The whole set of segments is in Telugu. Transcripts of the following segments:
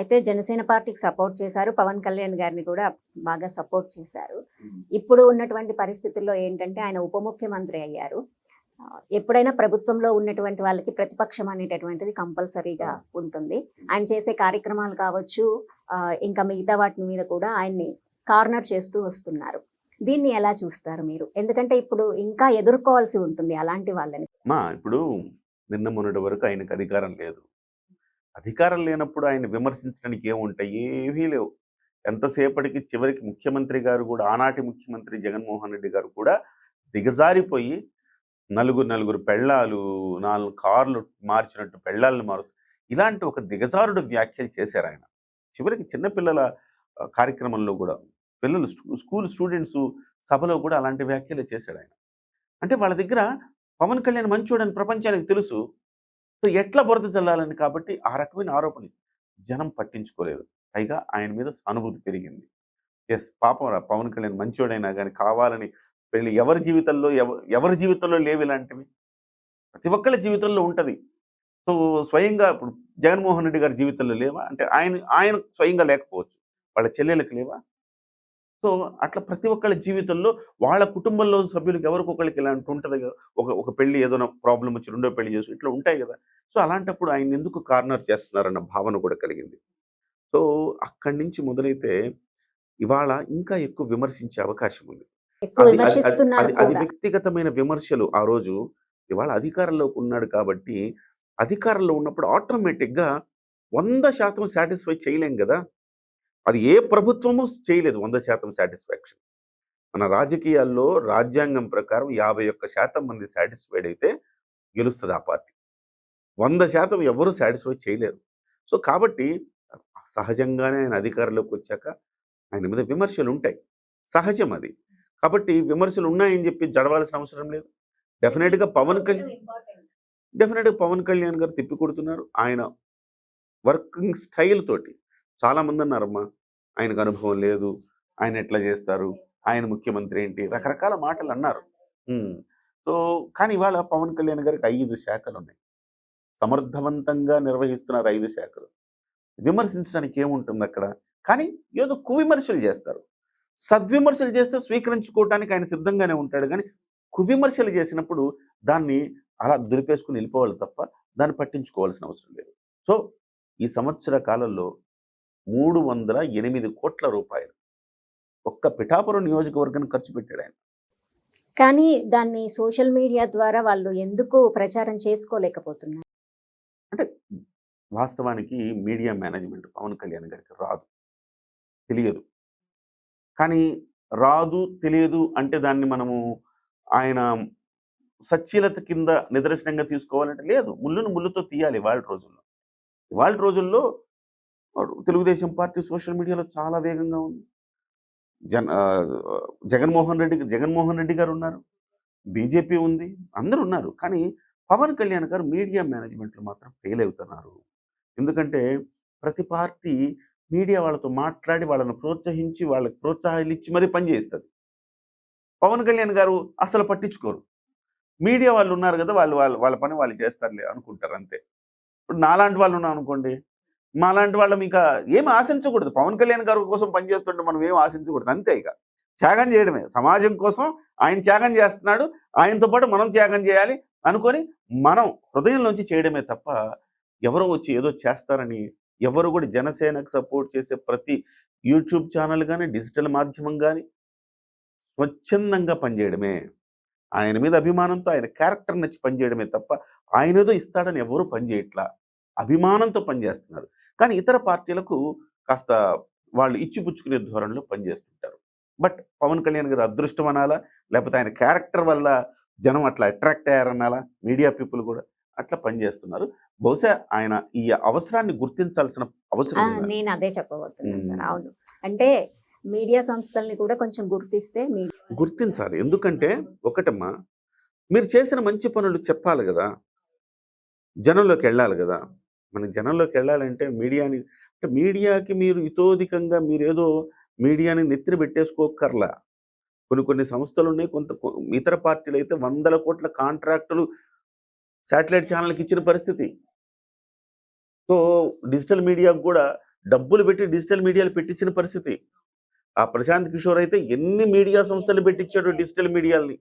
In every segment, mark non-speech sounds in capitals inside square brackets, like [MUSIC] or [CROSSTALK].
అయితే జనసేన పార్టీకి సపోర్ట్ చేశారు. పవన్ కళ్యాణ్ గారిని కూడా బాగా సపోర్ట్ చేశారు. ఇప్పుడు ఉన్నటువంటి పరిస్థితుల్లో ఏంటంటే ఆయన ఉప ముఖ్యమంత్రి అయ్యారు. ఎప్పుడైనా ప్రభుత్వంలో ఉన్నటువంటి వాళ్ళకి ప్రతిపక్షం అనేటటువంటిది కంపల్సరీగా ఉంటుంది. ఆయన చేసే కార్యక్రమాలు కావచ్చు ఇంకా మిగతా వాటి మీద కూడా ఆయన్ని కార్నర్ చేస్తూ వస్తున్నారు. దీన్ని ఎలా చూస్తారు మీరు? ఎందుకంటే ఇప్పుడు ఇంకా ఎదుర్కోవాల్సి ఉంటుంది అలాంటి వాళ్ళని. మా ఇప్పుడు నిన్న మొన్నటి వరకు ఆయనకు అధికారం లేదు. అధికారం లేనప్పుడు ఆయన విమర్శించడానికి ఏముంటాయి? ఏమీ లేవు. ఎంతసేపటికి చివరికి ముఖ్యమంత్రి గారు కూడా ఆనాటి ముఖ్యమంత్రి జగన్మోహన్ రెడ్డి గారు కూడా దిగజారిపోయి నలుగురు నలుగురు పెళ్ళాలు నాలుగు కార్లు మార్చినట్టు పెళ్ళాలను మారుస్తూ ఇలాంటి ఒక దిగజారుడు వ్యాఖ్యలు చేశారు ఆయన చివరికి చిన్నపిల్లల కార్యక్రమంలో కూడా పిల్లలు స్కూల్ స్టూడెంట్స్ సభలో కూడా అలాంటి వ్యాఖ్యలు చేశాడు ఆయన అంటే వాళ్ళ దగ్గర పవన్ కళ్యాణ్ మంచోడని ప్రపంచానికి తెలుసు. సో ఎట్లా బురద చల్లాలని కాబట్టి ఆ రకమైన ఆరోపణలు. జనం పట్టించుకోలేదు. పైగా ఆయన మీద సానుభూతి పెరిగింది. ఎస్ పాపం రా పవన్ కళ్యాణ్ మంచోడైనా కానీ కావాలని పెళ్ళి ఎవరి జీవితంలో ఎవరి జీవితంలో లేవు ఇలాంటివి. ప్రతి ఒక్కళ్ళ జీవితంలో ఉంటుంది. సో స్వయంగా ఇప్పుడు జగన్మోహన్ రెడ్డి గారి జీవితంలో లేవా? అంటే ఆయన ఆయన స్వయంగా లేకపోవచ్చు. వాళ్ళ చెల్లెలకు లేవా? సో అట్లా ప్రతి ఒక్కళ్ళ జీవితంలో వాళ్ళ కుటుంబంలో సభ్యులకు ఎవరికొకరికి ఇలాంటి ఉంటుంది కదా ఒక ఒక పెళ్ళి ఏదైనా ప్రాబ్లం వచ్చి రెండో పెళ్ళి చేసి ఇట్లా ఉంటాయి కదా. సో అలాంటప్పుడు ఆయన ఎందుకు కార్నర్ చేస్తున్నారన్న భావన కూడా కలిగింది. సో అక్కడి నుంచి మొదలైతే ఇవాళ ఇంకా ఎక్కువ విమర్శించే అవకాశం ఉంది. అది- వ్యక్తిగతమైన విమర్శలు ఆ రోజు ఇవాళ అధికారంలోకి ఉన్నాడు కాబట్టి అధికారంలో ఉన్నప్పుడు ఆటోమేటిక్గా వంద శాతం సాటిస్ఫై చేయలేం కదా. అది ఏ ప్రభుత్వము చేయలేదు వంద శాతం సాటిస్ఫాక్షన్. మన రాజకీయాల్లో రాజ్యాంగం ప్రకారం యాభై ఒక్క శాతం మంది సాటిస్ఫైడ్ అయితే గెలుస్తుంది ఆ పార్టీ. వంద శాతం ఎవరు సాటిస్ఫై చేయలేరు. సో కాబట్టి సహజంగానే ఆయన అధికారంలోకి వచ్చాక ఆయన మీద విమర్శలు ఉంటాయి. సహజం అది. కాబట్టి విమర్శలు ఉన్నాయని చెప్పి జడవాల్సిన అవసరం లేదు. డెఫినెట్గా పవన్ కళ్యాణ్ డెఫినెట్గా పవన్ కళ్యాణ్ గారు తిప్పి కొడుతున్నారు ఆయన వర్కింగ్ స్టైల్ తోటి. చాలామంది అన్నారమ్మా ఆయనకు అనుభవం లేదు. ఆయన ఎట్లా చేస్తారు? ఆయన ముఖ్యమంత్రి ఏంటి? రకరకాల మాటలు అన్నారు. సో కానీ ఇవాళ పవన్ కళ్యాణ్ గారికి ఐదు శాఖలు ఉన్నాయి సమర్థవంతంగా నిర్వహిస్తున్నారు ఐదు శాఖలు. విమర్శించడానికి ఏముంటుంది అక్కడ? కానీ ఏదో కువిమర్శలు చేస్తారు. సద్విమర్శలు చేస్తే స్వీకరించుకోవటానికి ఆయన సిద్ధంగానే ఉంటాడు కానీ కువిమర్శలు చేసినప్పుడు దాన్ని అలా దులిపేసుకుని వెళ్ళిపోవాలి తప్ప దాన్ని పట్టించుకోవాల్సిన అవసరం లేదు. సో ఈ సంవత్సర కాలంలో మూడు వందల ఎనిమిది కోట్ల రూపాయలు. ఒక్క పిఠాపురం నియోజకవర్గానికి ఖర్చు పెట్టాడు ఆయన. కానీ దాన్ని సోషల్ మీడియా ద్వారా వాళ్ళు ఎందుకు ప్రచారం చేసుకోలేకపోతున్నారు? వాస్తవానికి మీడియా మేనేజ్మెంట్ పవన్ కళ్యాణ్ గారికి రాదు. తెలియదు. కానీ రాదు తెలియదు అంటే దాన్ని మనము ఆయన సచ్చీలత కింద నిదర్శనంగా తీసుకోవాలంటే లేదు. ముళ్ళును ముళ్ళుతో తీయాలి వాళ్ళ రోజుల్లో. వాళ్ళ రోజుల్లో తెలుగుదేశం పార్టీ సోషల్ మీడియాలో చాలా వేగంగా ఉంది. జన్ జగన్మోహన్ రెడ్డి జగన్మోహన్ రెడ్డి గారు ఉన్నారు. బీజేపీ ఉంది. అందరు ఉన్నారు. కానీ పవన్ కళ్యాణ్ గారు మీడియా మేనేజ్మెంట్లు మాత్రం ఫెయిల్ అవుతున్నారు. ఎందుకంటే ప్రతి పార్టీ మీడియా వాళ్ళతో మాట్లాడి వాళ్ళని ప్రోత్సహించి వాళ్ళకి ప్రోత్సాహాలు ఇచ్చి మరీ పనిచేస్తుంది పవన్ కళ్యాణ్ గారు అసలు పట్టించుకోరు. మీడియా వాళ్ళు ఉన్నారు కదా వాళ్ళు వాళ్ళ వాళ్ళ పని వాళ్ళు చేస్తారులే అనుకుంటారు అంతే. ఇప్పుడు నాలాంటి వాళ్ళు ఉన్నాం అనుకోండి మాలాంటి వాళ్ళం ఇంకా ఏం ఆశించకూడదు. పవన్ కళ్యాణ్ గారి కోసం పనిచేస్తుంటే మనం ఏం ఆశించకూడదు. అంతే ఇక. త్యాగం చేయడమే. సమాజం కోసం ఆయన త్యాగం చేస్తున్నాడు. ఆయనతో పాటు మనం త్యాగం చేయాలి అనుకొని మనం హృదయంలోంచి చేయడమే తప్ప ఎవరో వచ్చి ఏదో చేస్తారని ఎవరు కూడా జనసేనకు సపోర్ట్ చేసే ప్రతి యూట్యూబ్ ఛానల్ కానీ డిజిటల్ మాధ్యమం కానీ స్వచ్ఛందంగా పనిచేయడమే. ఆయన మీద అభిమానంతో ఆయన క్యారెక్టర్ నచ్చి పనిచేయడమే తప్ప ఆయన ఏదో ఇస్తాడని ఎవరు పనిచేయట్లా అభిమానంతో పనిచేస్తున్నారు కానీ ఇతర పార్టీలకు కాస్త వాళ్ళు ఇచ్చిపుచ్చుకునే ధోరణిలో పనిచేస్తుంటారు. బట్ పవన్ కళ్యాణ్ గారు అదృష్టం అనాలా? లేకపోతే ఆయన క్యారెక్టర్ వల్ల జనం అట్లా అట్రాక్ట్ అయ్యారనాలా మీడియా పీపుల్ కూడా అట్లా పనిచేస్తున్నారు. బహుశా ఆయన ఈ అవసరాన్ని గుర్తించాల్సిన అవసరం. నేను అదే చెప్పబోతున్నాను. అవును. అంటే మీడియా సంస్థల్ని కూడా కొంచెం గుర్తిస్తే గుర్తించాలి. ఎందుకంటే ఒకటమ్మా మీరు చేసిన మంచి పనులు చెప్పాలి కదా? జనంలోకి వెళ్ళాలి కదా? మన జనంలోకి వెళ్ళాలంటే మీడియాని అంటే మీడియాకి మీరు ఇతోధికంగా మీరు ఏదో మీడియాని నెత్తిన పెట్టేసుకోకర్లా కొన్ని కొన్ని సంస్థలు ఉన్నాయి కొంత కొ- ఇతర పార్టీలు అయితే వందల కోట్ల కాంట్రాక్టులు శాటిలైట్ ఛానల్కి ఇచ్చిన పరిస్థితి. సో డిజిటల్ మీడియాకు కూడా డబ్బులు పెట్టి డిజిటల్ మీడియాలు పెట్టించిన పరిస్థితి. ఆ ప్రశాంత్ కిషోర్ అయితే ఎన్ని మీడియా సంస్థలు పెట్టించాడు డిజిటల్ మీడియాల్ని.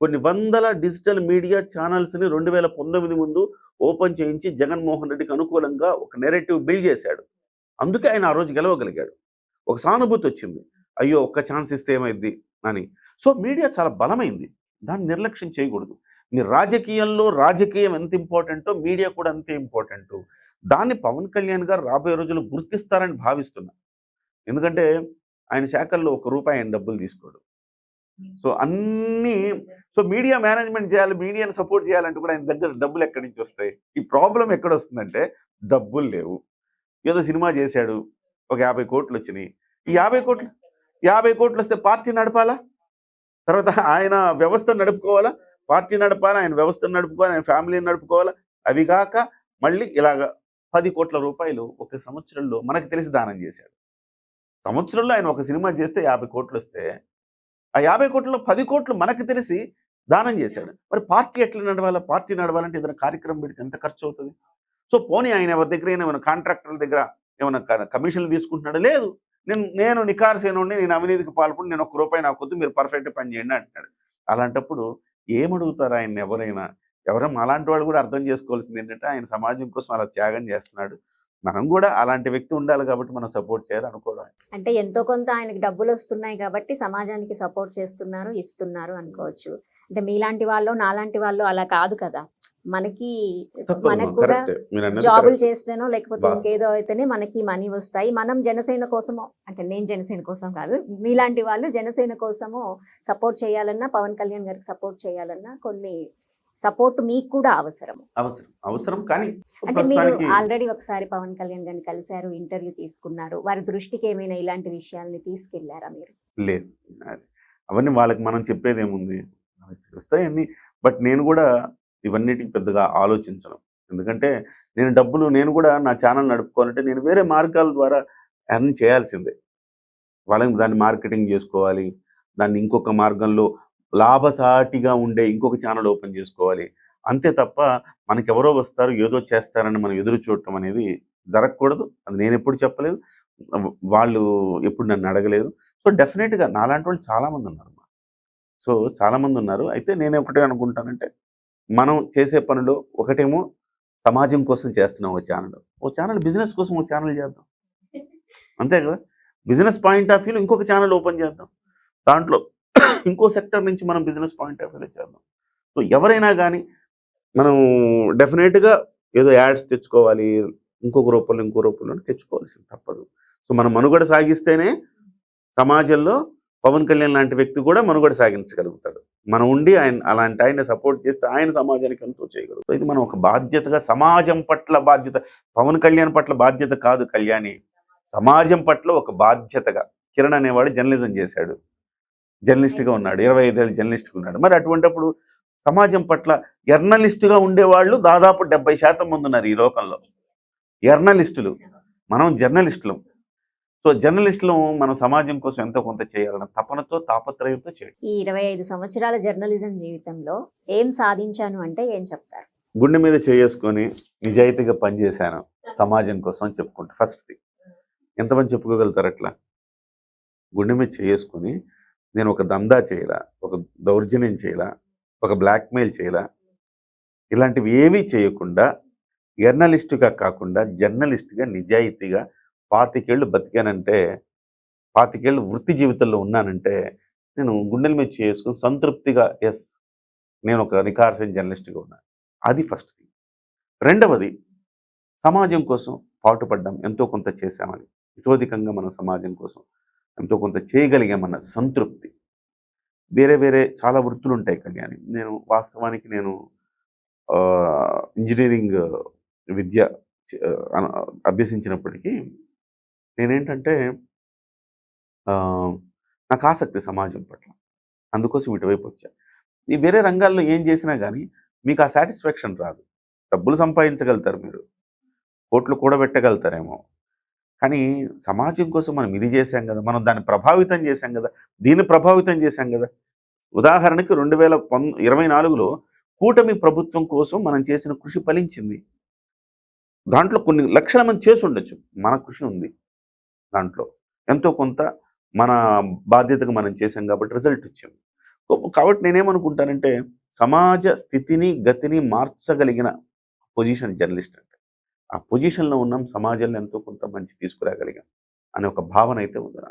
కొన్ని వందల డిజిటల్ మీడియా ఛానల్స్ని రెండు వేల పంతొమ్మిది ముందు ఓపెన్ చేయించి జగన్మోహన్ రెడ్డికి అనుకూలంగా ఒక నెరేటివ్ బిల్డ్ చేశాడు. అందుకే ఆయన ఆ రోజు గెలవగలిగాడు. ఒక సానుభూతి వచ్చింది. అయ్యో ఒక్క ఛాన్స్ ఇస్తే ఏమైంది అని. సో మీడియా చాలా బలమైంది. దాన్ని నిర్లక్ష్యం చేయకూడదు. మీ రాజకీయంలో రాజకీయం ఎంత ఇంపార్టెంటో మీడియా కూడా అంతే ఇంపార్టెంట్. దాన్ని పవన్ కళ్యాణ్ గారు రాబోయే రోజులు గుర్తిస్తారని భావిస్తున్నా. ఎందుకంటే ఆయన శాఖల్లో ఒక రూపాయి ఆయన డబ్బులు తీసుకోడు. సో అన్నీ సో మీడియా మేనేజ్మెంట్ చేయాలి మీడియాని సపోర్ట్ చేయాలంటే కూడా ఆయన దగ్గర డబ్బులు ఎక్కడి నుంచి వస్తాయి? ఈ ప్రాబ్లం ఎక్కడ వస్తుందంటే డబ్బులు లేవు. ఏదో సినిమా చేశాడు ఒక యాభై కోట్లు వచ్చినాయి. ఈ యాభై కోట్లు యాభై కోట్లు వస్తే పార్టీ నడపాలా? తర్వాత ఆయన వ్యవస్థ నడుపుకోవాలా? పార్టీ నడపాలా? ఆయన వ్యవస్థను నడుపుకోవాలి? ఆయన ఫ్యామిలీని నడుపుకోవాలా? అవి కాక మళ్ళీ ఇలాగ పది కోట్ల రూపాయలు ఒక సంవత్సరంలో మనకు తెలిసి దానం చేశాడు. సంవత్సరంలో ఆయన ఒక సినిమా చేస్తే యాభై కోట్లు వస్తే ఆ యాభై కోట్లలో పది కోట్లు మనకు తెలిసి దానం చేశాడు. మరి పార్టీ ఎట్లా నడవాలా పార్టీ నడవాలంటే ఏదైనా కార్యక్రమం పెడితే ఎంత ఖర్చు అవుతుంది? సో పోనీ ఆయన ఎవరి దగ్గర ఏమైనా కాంట్రాక్టర్ల దగ్గర ఏమైనా కమిషన్లు తీసుకుంటున్నాడు? లేదు. నేను నేను నికార్సేనుండి నేను అవినీతికి పాల్పడి నేను ఒక్క రూపాయి నాకు వద్దు మీరు పర్ఫెక్ట్ పని చేయండి అంటున్నాడు. అలాంటప్పుడు ఏమడుగుతారు ఆయన ఎవరైనా? ఎవరైనా అలాంటి వాళ్ళు కూడా అర్థం చేసుకోవాల్సింది ఏంటంటే ఆయన సమాజం కోసం అలా త్యాగం చేస్తున్నాడు. మనం కూడా అలాంటి వ్యక్తి ఉండాలి కాబట్టి మనం సపోర్ట్ చేయాలి అనుకోవడం. అంటే ఎంతో కొంత ఆయనకి డబ్బులు వస్తున్నాయి కాబట్టి సమాజానికి సపోర్ట్ చేస్తున్నారు ఇస్తున్నారు అనుకోవచ్చు. అంటే మీలాంటి వాళ్ళు నాలాంటి వాళ్ళు అలా కాదు కదా. మనకి మనకు కూడా జాబులు. చేస్తేనో లేకపోతే. ఇంకేదో అయితేనే మనకి మనీ వస్తాయి. మనం జనసేన కోసమో అంటే నేను జనసేన కోసం కాదు మీలాంటి వాళ్ళు జనసేన కోసము సపోర్ట్ చేయాలన్నా పవన్ కళ్యాణ్ గారికి సపోర్ట్ చేయాలన్నా కొన్ని సపోర్ట్ మీకు కూడా అవసరం అవసరం. అవసరం కానీ అంటే మీరు ఆల్రెడీ ఒకసారి పవన్ కళ్యాణ్ గారిని కలిశారు ఇంటర్వ్యూ తీసుకున్నారు. వారి దృష్టికి ఏమైనా ఇలాంటి విషయాల్ని తీసుకెళ్ళారా మీరు? లేదు. అవన్నీ వాళ్ళకి మనం చెప్పేది ఏముంది? తెలుస్తాయన్నీ బట్ నేను కూడా ఇవన్నిటికి పెద్దగా ఆలోచించను. ఎందుకంటే నేను డబ్బులు నేను కూడా నా ఛానల్ నడుపుకోవాలంటే నేను వేరే మార్గాల ద్వారా ఎర్న్ చేయాల్సిందే. వాళ్ళని దాన్ని మార్కెటింగ్ చేసుకోవాలి. దాన్ని ఇంకొక మార్గంలో లాభసాటిగా ఉండే ఇంకొక ఛానల్ ఓపెన్ చేసుకోవాలి. అంతే తప్ప మనకి ఎవరో వస్తారు ఏదో చేస్తారని మనం ఎదురు చూడటం అనేది జరగకూడదు. అది నేను ఎప్పుడు చెప్పలేదు. వాళ్ళు ఎప్పుడు నన్ను అడగలేదు. సో డెఫినెట్గా నాలాంటి వాళ్ళు చాలామంది ఉన్నారు సో చాలామంది ఉన్నారు. అయితే నేను ఒకటే అనుకుంటానంటే మనం చేసే పనిలో ఒకటేమో సమాజం కోసం చేస్తున్నాం ఓ ఛానల్. ఓ ఛానల్ బిజినెస్ కోసం ఓ ఛానల్ చేద్దాం. [LAUGHS] అంతే కదా? బిజినెస్ పాయింట్ ఆఫ్ వ్యూలో ఇంకొక ఛానల్ ఓపెన్ చేద్దాం. దాంట్లో ఇంకో సెక్టర్ నుంచి మనం బిజినెస్ పాయింట్ ఆఫ్ వ్యూలో చేద్దాం సో ఎవరైనా కానీ మనం డెఫినెట్గా ఏదో యాడ్స్ తెచ్చుకోవాలి ఇంకొక రూపంలో ఇంకో రూపంలో తెచ్చుకోవాల్సింది తప్పదు. సో మనం మనుగడ సాగిస్తేనే సమాజంలో పవన్ కళ్యాణ్ లాంటి వ్యక్తి కూడా మనుగడ సాగించగలుగుతాడు. మనం ఉండి ఆయన అలాంటి ఆయన సపోర్ట్ చేస్తే ఆయన సమాజానికి ఎంతో చేయగలుగుతాం ఇది మనం ఒక బాధ్యతగా సమాజం పట్ల బాధ్యత పవన్ కళ్యాణ్ పట్ల బాధ్యత కాదు కళ్యాణి. సమాజం పట్ల ఒక బాధ్యతగా కిరణ్ అనేవాడు జర్నలిజం చేశాడు. జర్నలిస్ట్గా ఉన్నాడు. ఇరవై ఐదేళ్ళు జర్నలిస్ట్గా ఉన్నాడు. మరి అటువంటప్పుడు సమాజం పట్ల జర్నలిస్టుగా ఉండేవాళ్ళు దాదాపు డెబ్బై శాతం మంది ఉన్నారు ఈ లోకంలో. జర్నలిస్టులు. మనం జర్నలిస్టులు. సో జర్నలిస్టులు మనం సమాజం కోసం ఎంతో కొంత చేయాలన్న తపనతో తాపత్రయంతో చేయడం. ఈ ఇరవై ఐదు సంవత్సరాల జర్నలిజం జీవితంలో ఏం సాధించాను అంటే ఏం చెప్తారు? గుండె మీద చేసుకొని నిజాయితీగా పనిచేశాను సమాజం కోసం అని చెప్పుకుంటా. ఫస్ట్ ఎంతమంది చెప్పుకోగలుగుతారు అట్లా? గుండె మీద చేసుకొని నేను ఒక దందా చేయలా ఒక దౌర్జన్యం చేయలా ఒక బ్లాక్మెయిల్ చేయలా. ఇలాంటివి ఏమీ చేయకుండా జర్నలిస్టుగా కాకుండా జర్నలిస్ట్గా నిజాయితీగా పాతికేళ్ళు బతికానంటే పాతికేళ్ళు వృత్తి జీవితంలో ఉన్నానంటే నేను గుండెల మీద చేసుకుని సంతృప్తిగా ఎస్ నేను ఒక నికార్సైన జర్నలిస్ట్గా ఉన్నాను. అది ఫస్ట్ థింగ్. రెండవది సమాజం కోసం పాటుపడ్డాం ఎంతో కొంత చేశామని. ఇతోధికంగా మనం సమాజం కోసం ఎంతో కొంత చేయగలిగామన్న సంతృప్తి. వేరే వేరే చాలా వృత్తులు ఉంటాయి కళ్యాణి నేను వాస్తవానికి నేను ఇంజనీరింగ్ విద్య అభ్యసించినప్పటికీ నేనేంటంటే నాకు ఆసక్తి సమాజం పట్ల. అందుకోసం ఇటువైపు వచ్చా. ఈ వేరే రంగాల్లో ఏం చేసినా కానీ మీకు ఆ సాటిస్ఫాక్షన్ రాదు. డబ్బులు సంపాదించగలుగుతారు మీరు. కోట్లు కూడా పెట్టగలుగుతారేమో కానీ సమాజం కోసం మనం ఇది చేశాం కదా మనం దాన్ని ప్రభావితం చేశాం కదా దీన్ని ప్రభావితం చేశాం కదా. ఉదాహరణకి రెండు వేల పం ఇరవై నాలుగులో కూటమి ప్రభుత్వం కోసం మనం చేసిన కృషి ఫలించింది. దాంట్లో కొన్ని లక్షల మంది చేసి ఉండొచ్చు మన కృషి ఉంది దాంట్లో. ఎంతో కొంత మన బాధ్యతగా మనం చేసాం కాబట్టి రిజల్ట్ వచ్చింది. కాబట్టి నేనేమనుకుంటానంటే సమాజ స్థితిని గతిని మార్చగలిగిన పొజిషన్ జర్నలిస్ట్. ఆ పొజిషన్లో ఉన్నాం సమాజంలో ఎంతో కొంత మంచి తీసుకురాగలిగాం అనే ఒక భావన అయితే ఉంది